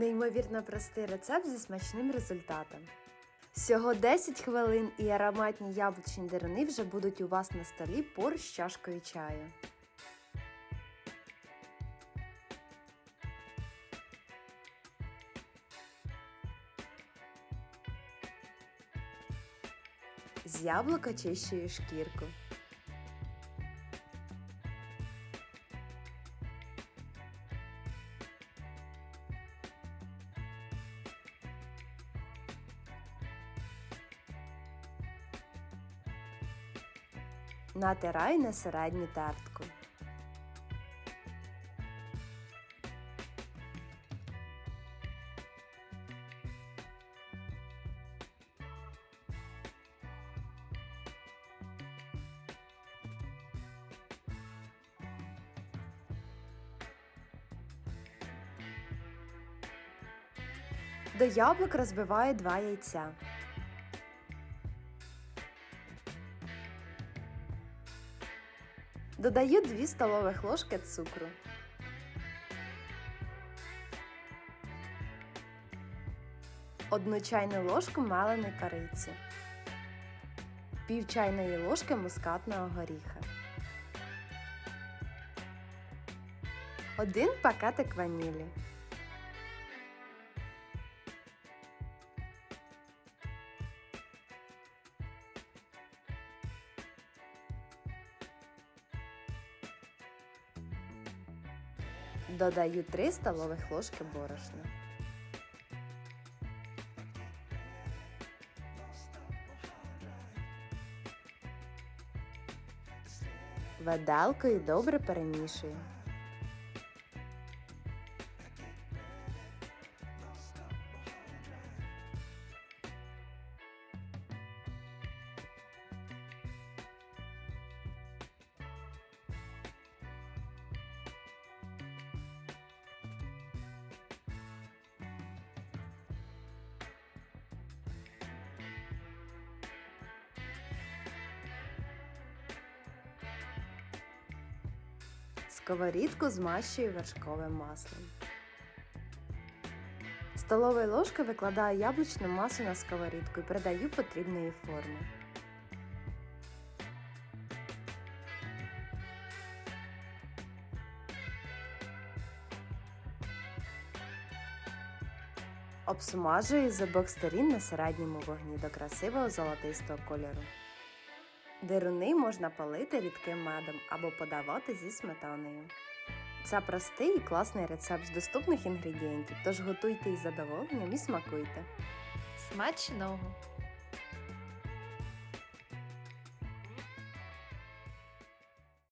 Неймовірно простий рецепт зі смачним результатом. Всього 10 хвилин і ароматні яблучні деруни вже будуть у вас на столі поруч з чашкою чаю. З яблук очищую шкірку. Натирай на середню тертку. До яблук розбиваю два яйця. Додаю 2 столових ложки цукру. Одну чайну ложку меленої кориці. Пів чайної ложки мускатного горіха. Один пакетик ванілі. Додаю 3 столових ложки борошна. Виделкою добре перемішую. Сковорідку змащую вершковим маслом. Столовою ложкою викладаю яблучну масу на сковорідку і придаю потрібної форми. Обсмажую з обох сторін на середньому вогні до красивого золотистого кольору. Деруни можна палити рідким медом або подавати зі сметаною. Це простий і класний рецепт з доступних інгредієнтів, тож готуйте із задоволенням і смакуйте. Смачного!